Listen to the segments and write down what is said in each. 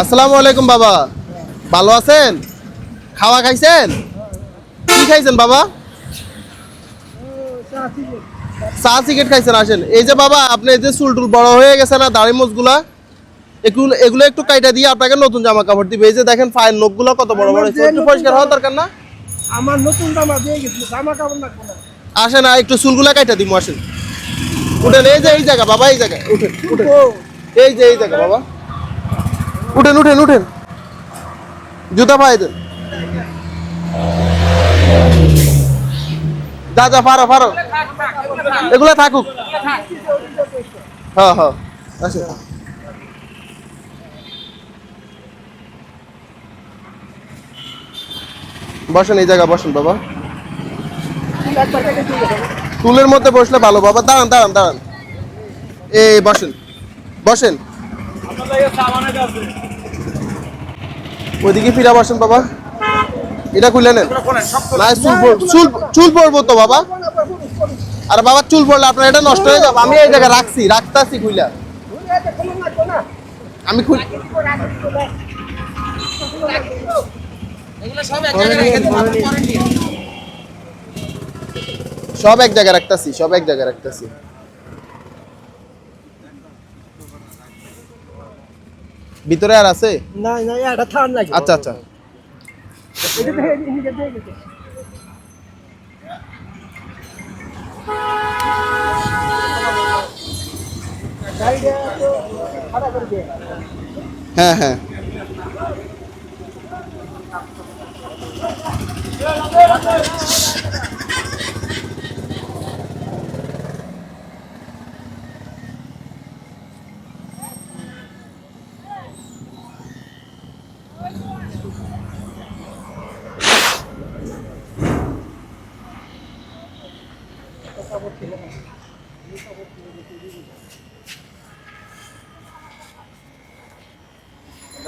আসসালামু আলাইকুম বাবা। ভালো আছেন? খাওয়া খাইছেন? কি খাইছেন বাবা? চা সিগারেট খাইছেন আসেন। এই যে বাবা আপনি এই যে চুল টুল বড় হয়ে গেছে না দাড়ি মোজগুলা এগুলো এগুলো একটু কাইটা দিয়ে আপনাকে নতুন জামা কাপড় দিবে। এই যে দেখেন ফাইন নখগুলো কত বড় বড়। হয়েছে একটু পরিষ্কার হওয়া দরকার না? আমার নতুন জামা দিয়ে গেছিল জামা কাপড় না আসেন না একটু চুলগুলা কাইটা দিব আসেন। উঠেন এই যে এই জায়গা বাবা এই জায়গায় উঠেন উঠেন। এই যে এই জায়গা বাবা। উঠেন উঠেন উঠেন। জুতা পায়ে দেন। যা যা ফারো ফারো এগুলো থাকুক। হ্যাঁ হ্যাঁ। বসেন, এই জায়গা বসেন, বাবা। টুলের মধ্যে বসলে ভালো, বাবা। দাঁড়ান দাঁড়ান দাঁড়ান। এই বসেন। বসেন। ওইদিকে ফিরা বসেন বাবা। এটা খুলে নেন। না চুল চুল চুল পড়ব তো বাবা। আর বাবা, চুল পড়লে আপনার এটা নষ্ট হয়ে যাবে। আমি এই জায়গায় রাখছি, রাখতাছি খুইলা। আমি খুল সব এক জায়গায় রাখতাছি, সব এক জায়গায় রাখতাছি। ভিতরে আর আছে? না না এটা থান লাগে। আচ্ছা আচ্ছা।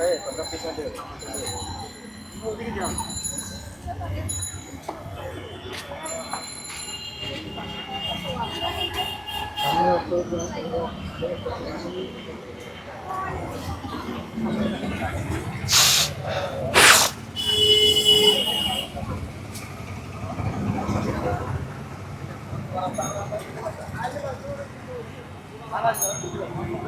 এটা দেখে নিজে দিয়ে গেছে গাড়িটা তো খারাপ করে দিয়ে হ্যাঁ হ্যাঁ মোবাইলে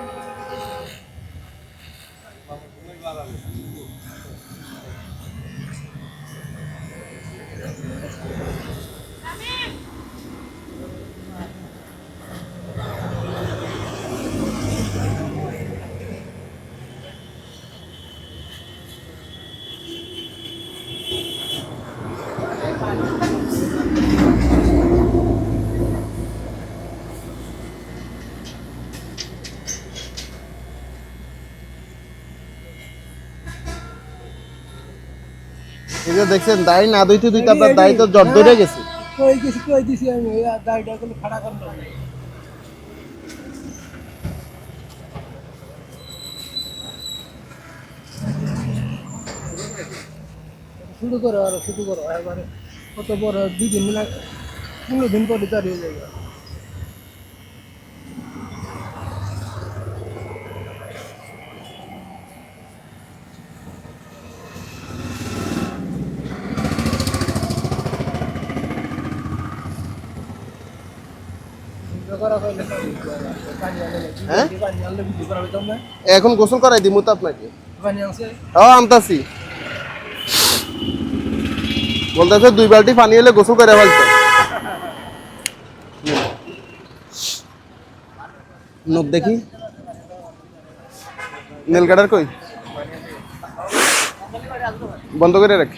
যে দেখছেন দাড়ি না দুইতে দুইতে আপনার দাড়ি তো জট ধরে গেছে। কই গেছি কই দিছি আমি? এই গাড়িটা কোনো খাড়া করব শুরু করো আর শুরু করো এবারে কত বড় দুই দিন মিলা পনেরো দিন পরে দাঁড়িয়ে যাবে। হ্যাঁ? এখন গোসল করাই দিমু তো আপনাকে। পানি আনছে ও আনতাছি। বলতেছে দুই বালতি পানি হলে গোসল করে ফেলতো। নখ দেখি। নেল কাটার কই? বন্ধ করে রাখ।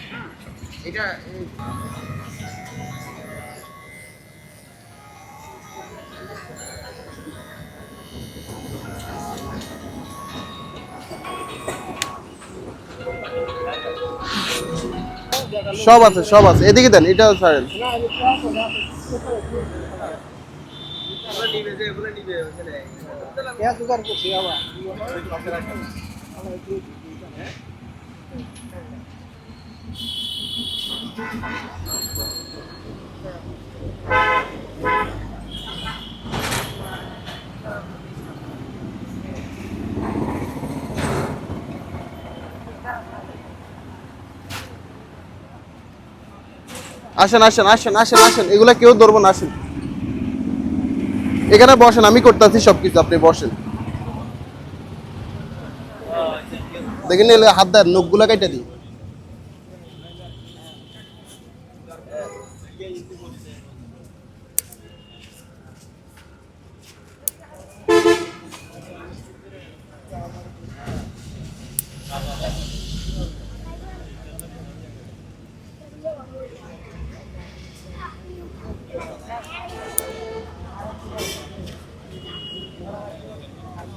সব আছে সব আছে। এদিকে দেন এটা ছাড়েন। Thank জোগাড় আসেন আসেন আসেন আসেন আসেন। এগুলা কেউ ধরবো না, আসেন। এখানে বসেন, আমি করতেছি সবকিছু, আপনি বসেন। দেখেন হাত দেন, নখগুলা কেটে দিই।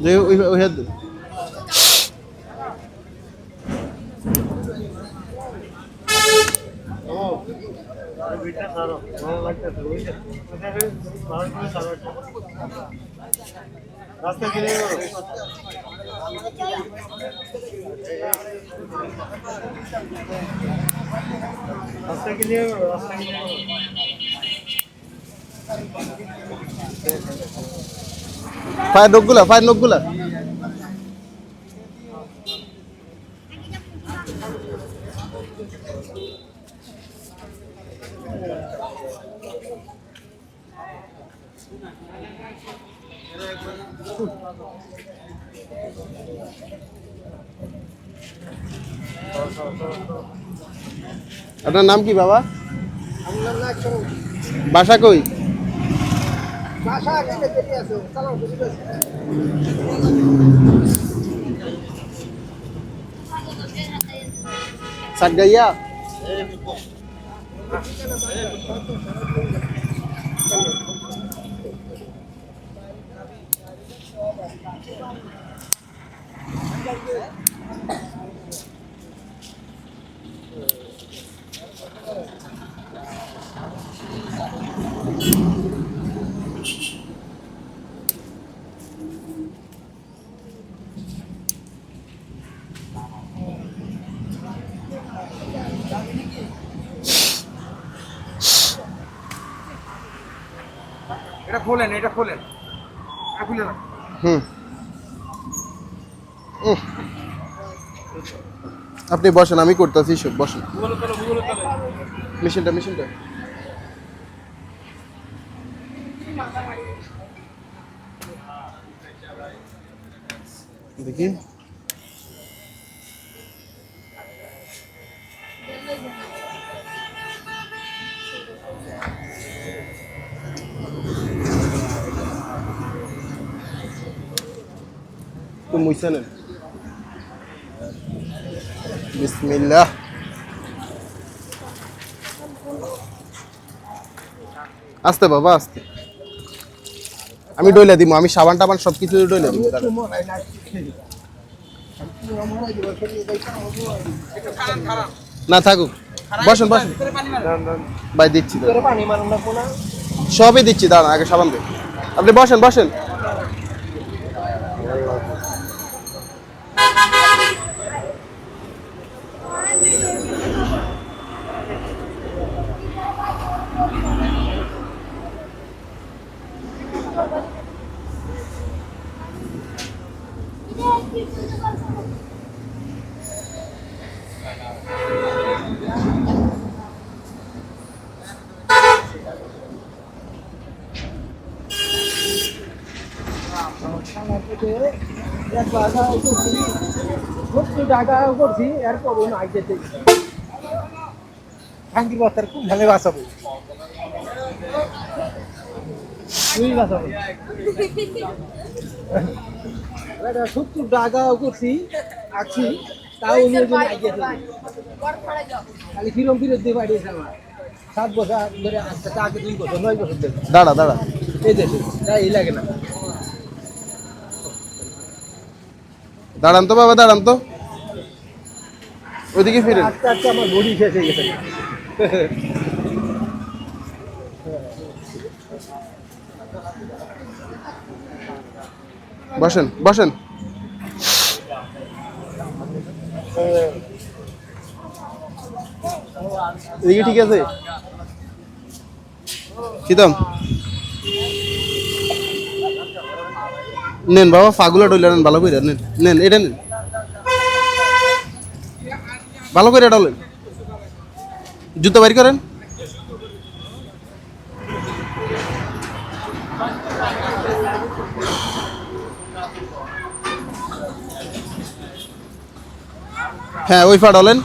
যে ওই ওই হাত দেন। পায়ের নখগুলা পায়ের নখগুলা আপনার নাম কি বাবা? বাসা কই? বাসা আগে বেরিয়ে খোলেন, এটা খোলেন। খুলে না হুম। আপনি বসেন, আমি করতেছি সব বসেন। মেশিনটা মেশিনটা। দেখি। তো মুইসা নেন বিসমিল্লাহ। আস্তে বাবা, আস্তে। আমি ডইলা দিব আমি সাবান টাবান সব কিছু ডইলা দিব না, থাকুক। বসেন বসেন। ভাই, দিচ্ছি সবই দিচ্ছি, দাঁড়ান, আগে সাবান দে। আপনি বসেন বসেন। টাকা করছি এরপর আইতে খাঙ্কির খুব ভালো বাঁচাবো তুই বাঁচাবো এটা সত্তর টাকা করছি আছি তাও খালি কিরম ফিরত দিয়ে পাঠিয়েছে আমার সাত বছর ধরে তাকে দুই বছর নয় বছর ধরে। দাঁড়া দাঁড়া। এই দেশে তাই এই লাগে না। দাঁড়ান তো বাবা দাঁড়ান তো। ওইদিকে ফিরে আস্তে আস্তে আমার বডি শেষ হয়ে গেছে। বসেন বসেন। এদিকে ঠিক আছে? কিতম নেন বাবা, ফাগুলা ডইলা নেন, ভালো করে নেন। নেন, এটা নেন। ভালো করে ডলেন জুতো বাইর করেন। হ্যাঁ ওই ফা ডলেন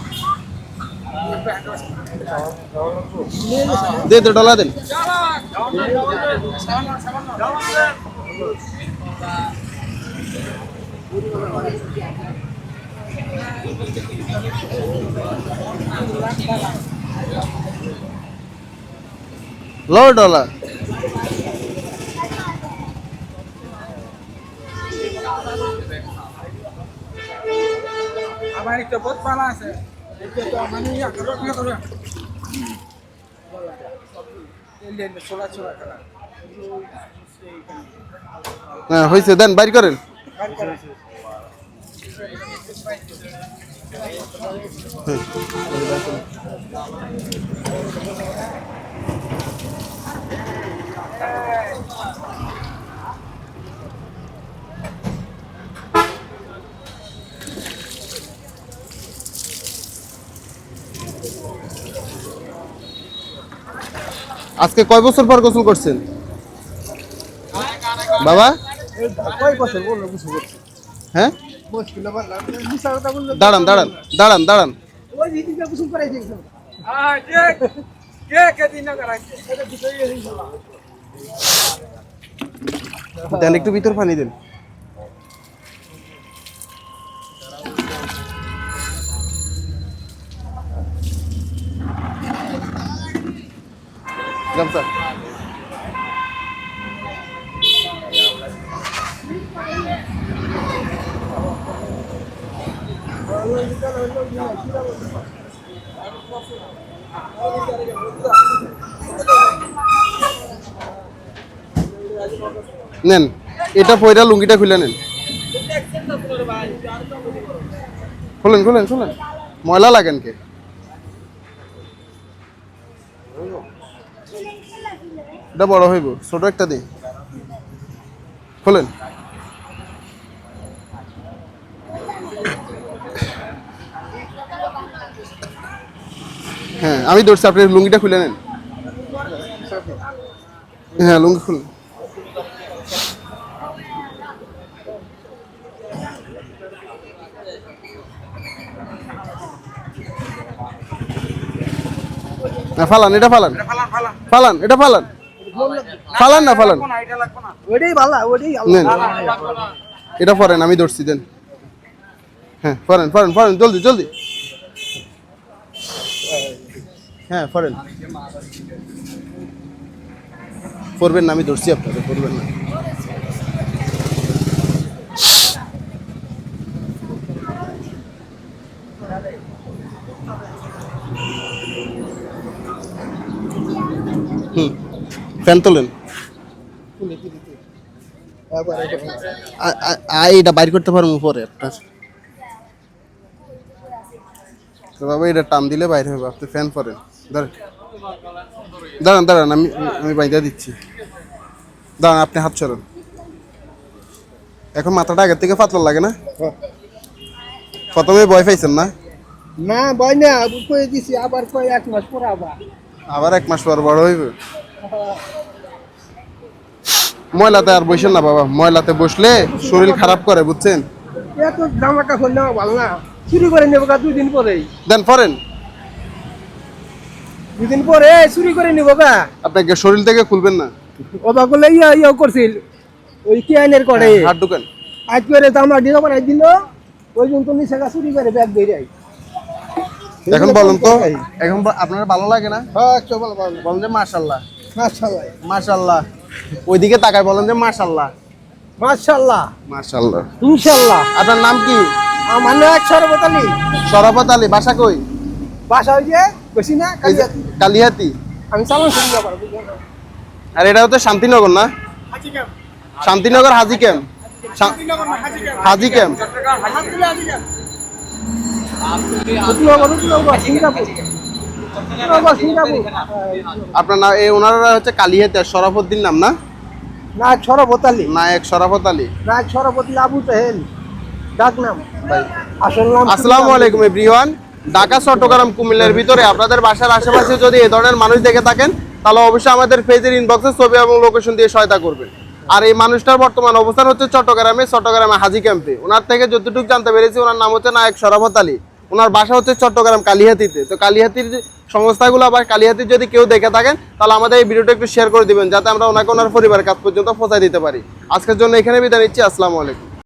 দে ডলা দেন। লো ডলা। আমার একটা বহুত পালা আছে। মানে হ্যাঁ হয়েছে দেন বাইর করেন। আজকে কয় বছর পর গোসল করছেন? বাবা? হ্যাঁ? দাঁড়ান দাঁড়ান দাঁড়ান দাঁড়ান। একটু ভিতর পানি দেন। নেন এটা পয়রা লুঙ্গিটা খুলে নেন। খুলেন খুলেন খুলেন। ময়লা লাগেন কে? এটা বড় হইব, ছোট একটা দিই। খোলেন। হ্যাঁ আমি ধরছি, আপনি লুঙ্গিটা খুলে নেন। হ্যাঁ লুঙ্গি খুলুন। ফালান, এটা ফালান। ফালান এটা ফালান। ফালান না ফালান। ওইটাই ভালো ওইটাই এটা ফরেন আমি ধরছি দেন। হ্যাঁ ফরেন ফরেন ফরেন জলদি জলদি। হ্যাঁ ফরেন। পড়বেন না আমি ধরছি আপনাকে পড়বেন না। হুম। ফ্যান তোলেন এটা বাইর করতে পারব পরে একটা। তো বাবা এটা টান দিলে বাইরে হবে, আপনি ফ্যান পরেন। দাঁড়ান দাঁড়ান দাঁড়ান, আমি আমি বাইরে দিচ্ছি। দাঁড়ান, আপনি হাত ছড়ান এখন মাথাটা আগের থেকে পাতলা লাগে না? প্রথমে ভয় পাইছেন না? না বই না দিছি, আবার কয় এক মাস পর আবার। আবার এক মাস পর বড় হইবে। ময়লাতে আর বসেন না বাবা ময়লাতে বসলে শরীর খারাপ করে বুঝছেন? এত জামা কাপড় নেওয়া ভালো না। চুরি করে নেব গা দুই দিন পরেই। দেন ফরেন দুদিন পরে চুরি করে নিব গা। আপনাকে শরীর থেকে খুলবেন না। ইয়া ইয়া করছিল। ওই করে আজ ডিজা দিল ওই জন্য নিচে চুরি করে ব্যাগ বেরিয়ে এখন বলেন তো। এখন আপনার ভালো লাগে না? হ্যাঁ বলেন যে মাশাল্লাহ মাশাআল্লাহ। মাশাল্লাহ ওইদিকে তাকায় বলেন যে ইনশাআল্লাহ। আপনার নাম কি? আমার আলী। বাসা কই? বাসা যে বেশি না কালিহাতি। আমি চালান শুনি পারব আর এটা হচ্ছে শান্তিনগর না? শান্তিনগর হাজি ক্যাম্প। হাজি ক্যাম্প। আপনার নাম এই ওনারা হচ্ছে কালিহাতি আর শরাফুদ্দিন নাম না? না সরবতালি নায়ক শরাফত আলী না সরবতালি আবু তেহেল ডাক নাম। আসল নাম আসসালামু আলাইকুম এভরিওয়ান। ঢাকা চট্টগ্রাম কুমিল্লার ভিতরে। আপনাদের বাসার আশেপাশে যদি এই ধরনের মানুষ দেখে থাকেন তাহলে অবশ্যই আমাদের ফেজের ইনবক্সে ছবি এবং লোকেশন দিয়ে সহায়তা করবেন। আর এই মানুষটার বর্তমান অবস্থান হচ্ছে চট্টগ্রামে চট্টগ্রামে হাজি ক্যাম্পে ওনার থেকে যতটুকু জানতে পেরেছি ওনার নাম হচ্ছে নায়ক শরাফত আলী ওনার বাসা হচ্ছে চট্টগ্রাম কালিহাতিতে। তো কালিহাতির সংস্থাগুলো আবার কালিহাতির যদি কেউ দেখে থাকেন, তাহলে আমাদের এই ভিডিওটা একটু শেয়ার করে দিবেন, যাতে আমরা ওনাকে ওনার পরিবারের কাজ পর্যন্ত পৌঁছায় দিতে পারি। আজকের জন্য এখানে বিদায় নিচ্ছি, আসসালামু আলাইকুম।